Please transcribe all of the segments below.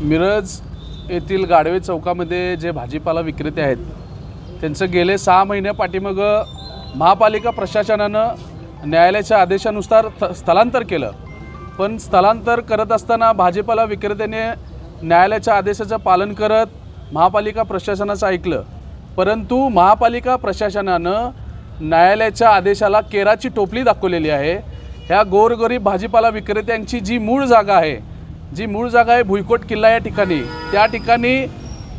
मिरज येथील गाडवे चौकामध्ये जे भाजीपाला विक्रेते आहेत त्यांचं गेले सहा महिने पाठीमागं महापालिका प्रशासनानं न्यायालयाच्या आदेशानुसार थ स्थलांतर केलं. पण स्थलांतर करत असताना भाजीपाला विक्रेत्याने न्यायालयाच्या आदेशाचं पालन करत महापालिका प्रशासनाचं ऐकलं. परंतु महापालिका प्रशासनानं न्यायालयाच्या आदेशाला केराची टोपली दाखवलेली आहे. ह्या गोरगरीब भाजीपाला विक्रेत्यांची जी मूळ जागा आहे जी मूळ जागा आहे भुईकोट किल्ला या ठिकाणी. त्या ठिकाणी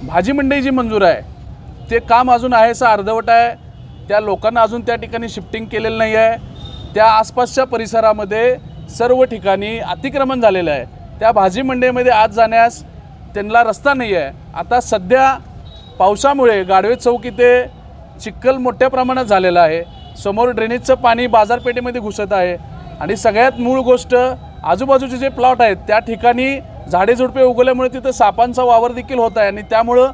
भाजी मंडई जी मंजूर आहे ते काम अजून आहे असं अर्धवट आहे. त्या लोकांना अजून त्या ठिकाणी शिफ्टिंग केलेलं नाही आहे. त्या आसपासच्या परिसरामध्ये सर्व ठिकाणी अतिक्रमण झालेलं आहे. त्या भाजी मंडईमध्ये आज जाण्यास त्यांना रस्ता नाही आहे. आता सध्या पावसामुळे गाडवे चौक इथे चिखल मोठ्या प्रमाणात झालेलं आहे. समोर ड्रेनेजचं पाणी बाजारपेठेमध्ये घुसत आहे. आणि सगळ्यात मूळ गोष्ट आजूबाजूचे जे प्लॉट आहेत त्या ठिकाणी झाडे झुडपे उगवल्यामुळे तिथं सापांचा वावर देखील होत आहे आणि त्यामुळं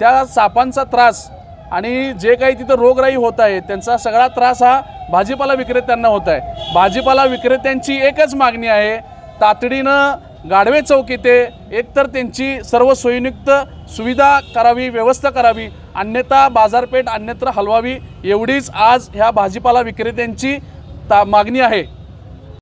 त्या सापांचा त्रास आणि जे काही तिथं रोगराई होत आहे त्यांचा सगळा त्रास हा भाजीपाला विक्रेत्यांना होत आहे. भाजीपाला विक्रेत्यांची एकच मागणी आहे तातडीनं गाडवे चौक येथे एकतर त्यांची सर्व सोयीयुक्त सुविधा करावी व्यवस्था करावी अन्यथा बाजारपेठ अन्यत्र हलवावी एवढीच आज ह्या भाजीपाला विक्रेत्यांची ता मागणी आहे.